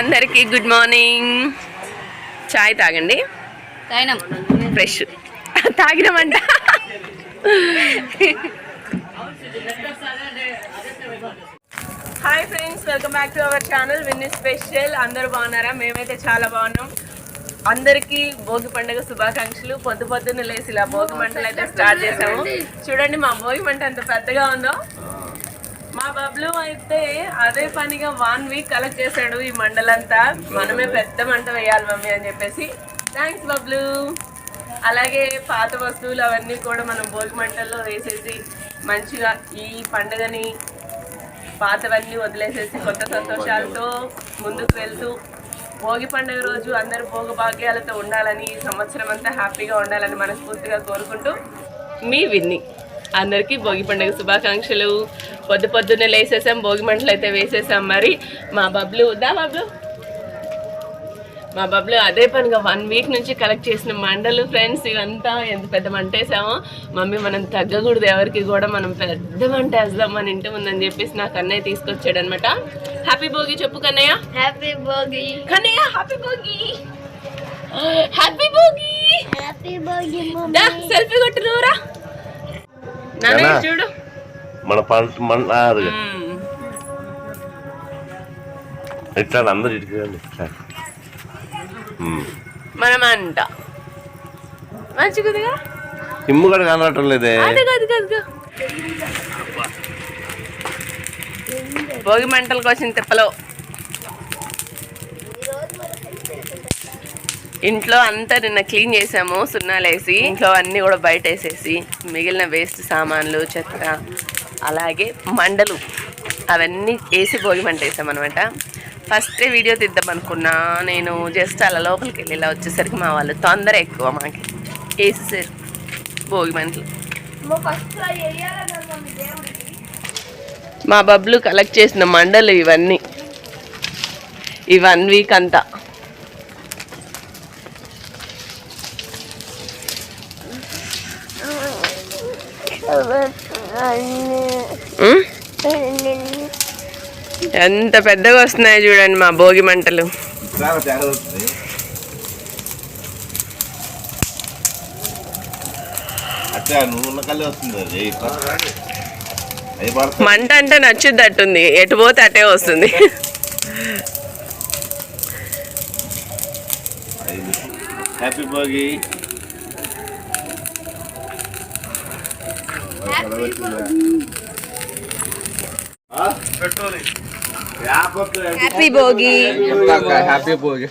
అందరికీ good morning. చాయ్ తాగండి. తాగినాం. Fresh. తాగినామంట. Hi friends welcome back to our channel విన్ని స్పెషల్. అందరూ బాగున్నారా? మేమైతే చాలా బాగున్నాం. అందరికీ భోగి పండుగ శుభాకాంక్షలు. పొద్దు పొద్దున్న లేసి ఇలా భోగి మంటలు అయితే స్టార్ట్ చేసాము. చూడండి మా భోగి మంట ఎంత పెద్దగా ఉందో. మా బబ్లు అయితే అదే పనిగా వన్ వీక్ కలెక్ట్ చేశాడు ఈ మండలంతా. మనమే పెద్ద మంట వేయాలి మమ్మీ అని చెప్పేసి. థ్యాంక్స్ బబ్లు. అలాగే పాత వస్తువులు అవన్నీ కూడా మనం భోగి మంటల్లో వేసేసి మంచిగా ఈ పండుగని పాతవన్నీ వదిలేసేసి కొత్త సంతోషాలతో ముందుకు వెళ్తూ భోగి పండుగ రోజు అందరూ భోగ భాగ్యాలతో ఉండాలని ఈ సంవత్సరం అంతా హ్యాపీగా ఉండాలని మనస్ఫూర్తిగా కోరుకుంటూ మీ విన్ని. అందరికీ భోగి పండుగ శుభాకాంక్షలు. పొద్దు పొద్దున్నే లేసేసాం భోగి మంటలు అయితే వేసేసాం మరి. మా బబ్లు దా బబ్లు. మా బబ్లు అదే పనిగా వన్ వీక్ నుంచి కలెక్ట్ చేసిన మండలు ఫ్రెండ్స్ ఇవంతా ఎంత పెద్ద మంట వేసామో. మమ్మీ మనం తగ్గకూడదు ఎవరికి కూడా మనం పెద్ద మంట వేద్దాం మన ఇంటి ముందని చెప్పేసి నాకు అన్నయ్య తీసుకొచ్చాడు అనమాట హ్యాపీ భోగి చెప్పు Kannayya. Happy Bhogi. Kannayya happy Bhogi. Happy Bhogi. Happy Bhogi selfie కొట్టు నువ్వురా? చూడు. మన పంట మన. ఇట్లా అందరు ఇటుకండి. మనం అంట మంచిగుదిగా ఇమ్ము కూడా కనరటం లేదే. భోగి మంటలకు వచ్చిన తిప్పలో. ఇంట్లో అంతా నిన్న క్లీన్ చేసాము సున్నాలు వేసి ఇంట్లో అన్నీ కూడా బయట వేసేసి మిగిలిన వేస్ట్ సామాన్లు చెత్త అలాగే మండలు అవన్నీ వేసి భోగి మంట వేసాం అనమాట ఫస్టే వీడియో తీద్దాం అనుకున్నా నేను జస్ట్ అలా లోపలికి వెళ్ళి ఇలా వచ్చేసరికి మా వాళ్ళు తొందర ఎక్కువ మాకి వేసేసారు భోగి మంటలు. మా బబ్లు కలెక్ట్ చేసిన మండలు ఇవన్నీ. ఈ వన్ వీక్ అంతా. ఎంత పెద్దగా వస్తున్నాయి చూడండి మా భోగి మంటలు. మంట అంటే నచ్చుద్ది అట్టుంది ఎటు పోతే అటే వస్తుంది. Happy Bhogi. Happy Bhogi happy Bhogi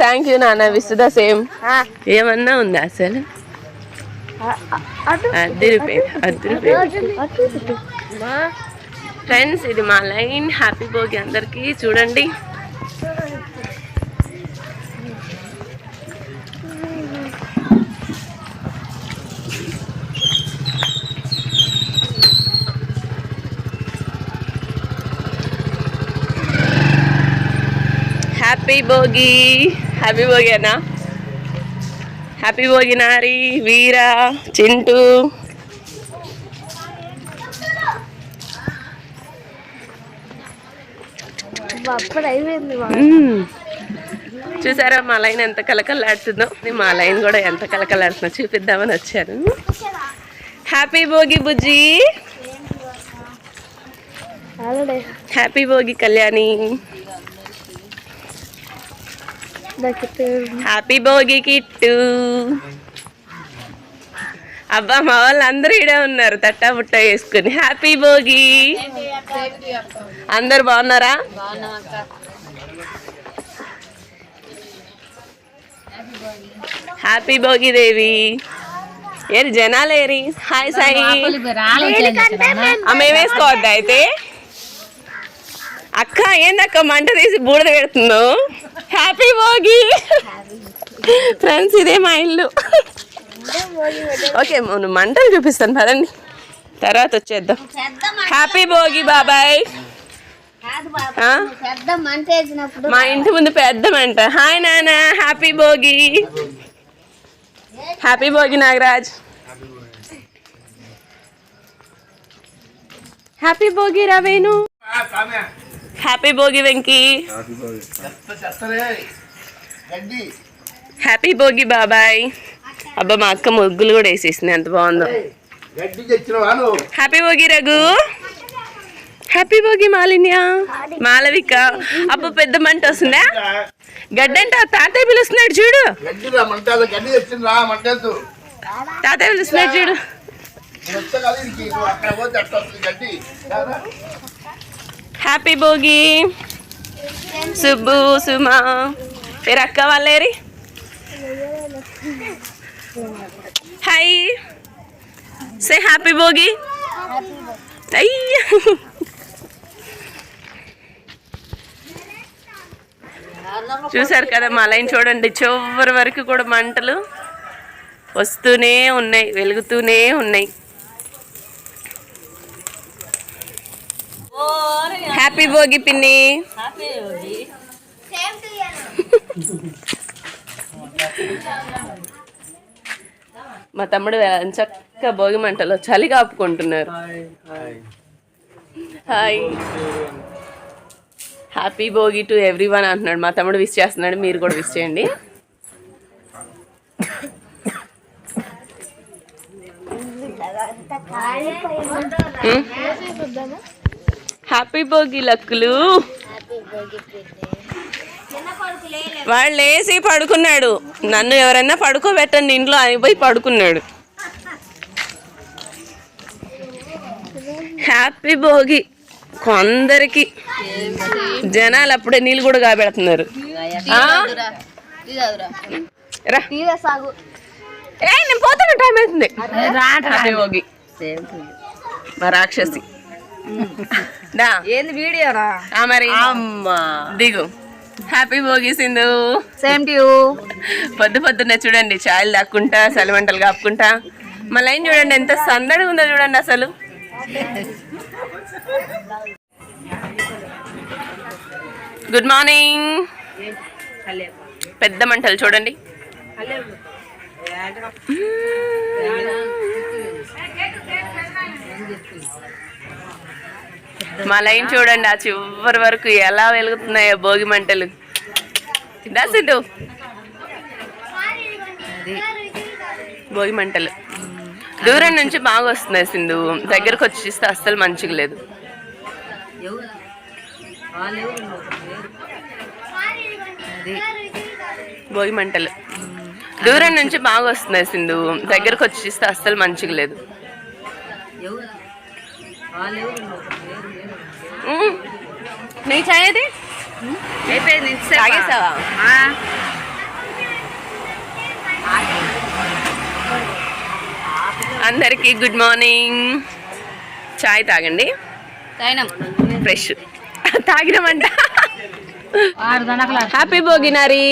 thank you నాన్న విస్ ద సేమ్ ఏమన్నా ఉందా అసలు? అద్దె రూపాయలు అద్దె రూపాయలు ఫ్రెండ్స్ ఇది మా లైన్ హ్యాపీ భోగి అందరికీ. చూడండి. హ్యాపీ భోగి హ్యాపీ భోగి అన్నా. హ్యాపీ భోగి నారి వీర చింటూ. చూసారా మా లైన్ ఎంత కలకలాడుతుందో? మా లైన్ కూడా ఎంత కలకలాడుతుందో చూపిద్దామని వచ్చాను. Happy Bhogi Bujji. Happy Bhogi Kalyani. Happy Bhogi Kittu అబ్బా మా వాళ్ళు అందరూ ఇడే ఉన్నారు. తట్టా బుట్ట వేసుకుని. హ్యాపీ భోగి అందరు బాగున్నారా? హ్యాపీ భోగి దేవి ఏరి జనాలు ఏరి హాయ్ సాయి ఆ, మేమేసుకోవద్దా అయితే? అక్క ఏందక్క మంట తీసి బూడిద పెడుతుందో? హ్యాపీ భోగి ఫ్రెండ్స్ ఇదే మా ఇల్లు. ఓకే మంటలు చూపిస్తాను పదండి. తర్వాత వచ్చేద్దాం. హ్యాపీ భోగి బాబాయ్ మా ఇంటి ముందు పెద్ద మంట. హాయ్ నాన్న happy Bhogi happy Bhogi Nagaraj. Happy Bhogi రవేను happy Bhogi Venky happy Bhogi బాబాయ్ అబ్బా మా అక్క ముగ్గులు కూడా వేసేసింది. ఎంత బాగుందో. హ్యాపీ భోగి రఘు. హ్యాపీ భోగి మాలిన్య. మాలవిక అబ్బా పెద్ద మంట వస్తుందా? గడ్డంట తాతయ్య పిలుస్తున్నాడు చూడు. తాతయ్య పిలుస్తున్నాడు చూడు. హ్యాపీ భోగి సుబ్బు సుమా పేరు అక్క వాళ్ళేరి హాయ్ సే హ్యాపీ భోగి అయ్యా చూసారు కదా మా లైన్ చూడండి. చివరి వరకు కూడా మంటలు వస్తూనే ఉన్నాయి వెలుగుతూనే ఉన్నాయి. హ్యాపీ భోగి పిన్ని మా తమ్ముడు చక్క భోగి మంటలో చలి కాపుకుంటున్నారు. Hi happy Bhogi to everyone అంటున్నాడు. మా తమ్ముడు విష్ చేస్తున్నాడు. మీరు కూడా విష్ చేయండి. హ్యాపీ భోగి లక్కులు వాళ్ళు లేచి పడుకున్నాడు. నన్ను ఎవరైనా పడుకోబెట్టండి ఇంట్లో అని పోయి పడుకున్నాడు. హ్యాపీ భోగి కొందరికి జనాలు అప్పుడే నీళ్ళు కూడా కాబెడుతున్నారు. ఏ నేను పోతున్నా టైం అవుతుంది. హ్యాపీ భోగి మా రాక్షసి. ఏంది వీడియోరా ఆ మరి. దిగు. Happy Bhogi Sindhu. Same to పొద్దు పొద్దున్నే చూడండి చాయలు దాక్కుంటా చలిమంటలు కాపుకుంటా. మా లైన్ చూడండి ఎంత సందడిగా ఉందో చూడండి అసలు. గుడ్ మార్నింగ్ పెద్ద మంటలు చూడండి. మా లైన్ చూడండి ఆ చివరి వరకు ఎలా వెలుగుతున్నాయో భోగి మంటలు. దా సిద్ధు భోగి మంటలు. దూరం నుంచి బాగా వస్తున్నాయి సింధు. దగ్గరకు వచ్చి చూస్తే అస్సలు మంచిగా లేదు. భోగి మంటలు. దూరం నుంచి బాగా వస్తున్నాయి సింధు. దగ్గరకు వచ్చి చూస్తే అస్సలు మంచిగా లేదు. నీ చాయ్ అది తాగేసావా? అందరికీ గుడ్ మార్నింగ్. చాయ్ తాగండి. ఫ్రెష్. తాగినామంట. హ్యాపీ భోగినారి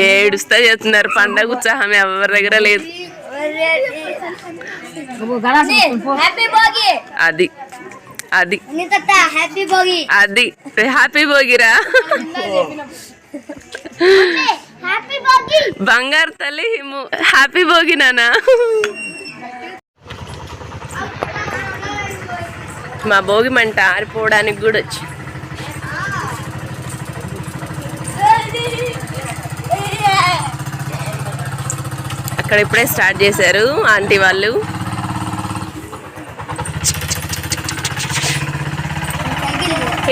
ఏడుస్తా చేస్తున్నారు. పండగ ఉత్సాహం ఎవరి దగ్గర లేదు. అది అది అది. హ్యాపీ భోగిరా. బంగారు తల్లి హిము హ్యాపీ భోగి నానా. మా భోగి మంట ఆరిపోవడానికి కూడా వచ్చి అక్కడ ఇప్పుడే స్టార్ట్ చేశారు ఆంటీ వాళ్ళు.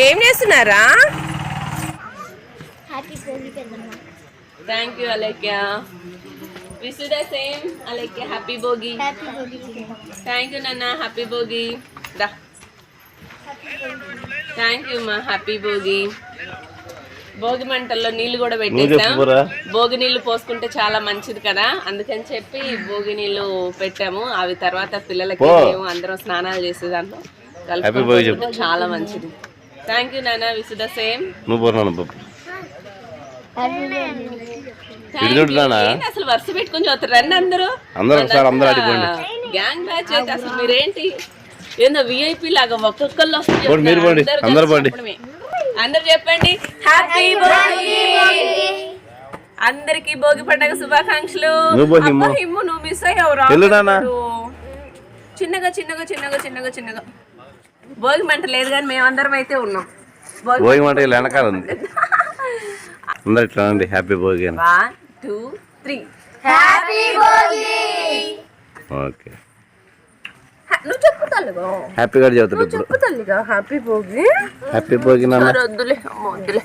ఏం చేస్తున్నారా? Thank you Alekhya wish the same Alekhya happy Bhogi thank you నాన్న హ్యాపీ భోగి దా థ్యాంక్ యూ మా హ్యాపీ భోగి భోగి మంటల్లో నీళ్ళు కూడా పెట్టేసాం భోగి నీళ్ళు పోసుకుంటే చాలా మంచిది కదా. అందుకని చెప్పి భోగి నీళ్ళు పెట్టాము. అవి తర్వాత పిల్లలకి. మేము అందరం స్నానాలు చేసే దాంట్లో Happy కలుపుకొని భోగి పోసుకుంటే చాలా మంచిది. థ్యాంక్ యూ నాన్న విష్ ద సేమ్ నువ్వు అసలు వరుస పెట్టుకొని చూస్తారు? రండి అందరూ. గ్యాంగ్ బ్యాచ్ అయితే అసలు మీరేంటి? ఏందో విఐపి లాగా ఒక్కొక్కళ్ళు వస్తే పోండి, మీరు పోండి. అందరూ అందరూ చెప్పండి. హ్యాపీ భోగి అందరికి భోగి పండగ శుభాకాంక్షలు. నువ్వు హిమ్ము. మిస్ అయ్యావు. చిన్నగా చిన్నగా చిన్నగా చిన్నగా చిన్నగా. భోగి మంట లేదు కానీ మేమందరం అయితే ఉన్నాం. భోగి భోగి మంట వెనకాల ఉంది. అందరు ఇట్లా అండి happy Bhogi one two three happy Bhogi okay నువ్వు చెప్పు తల్లిగా. హ్యాపీగా నువ్వు ఇప్పుడు. చెప్పు తల్లిగా హ్యాపీ భోగి. హ్యాపీ భోగి నాన్న. వద్దులే అమ్మ వద్దులే.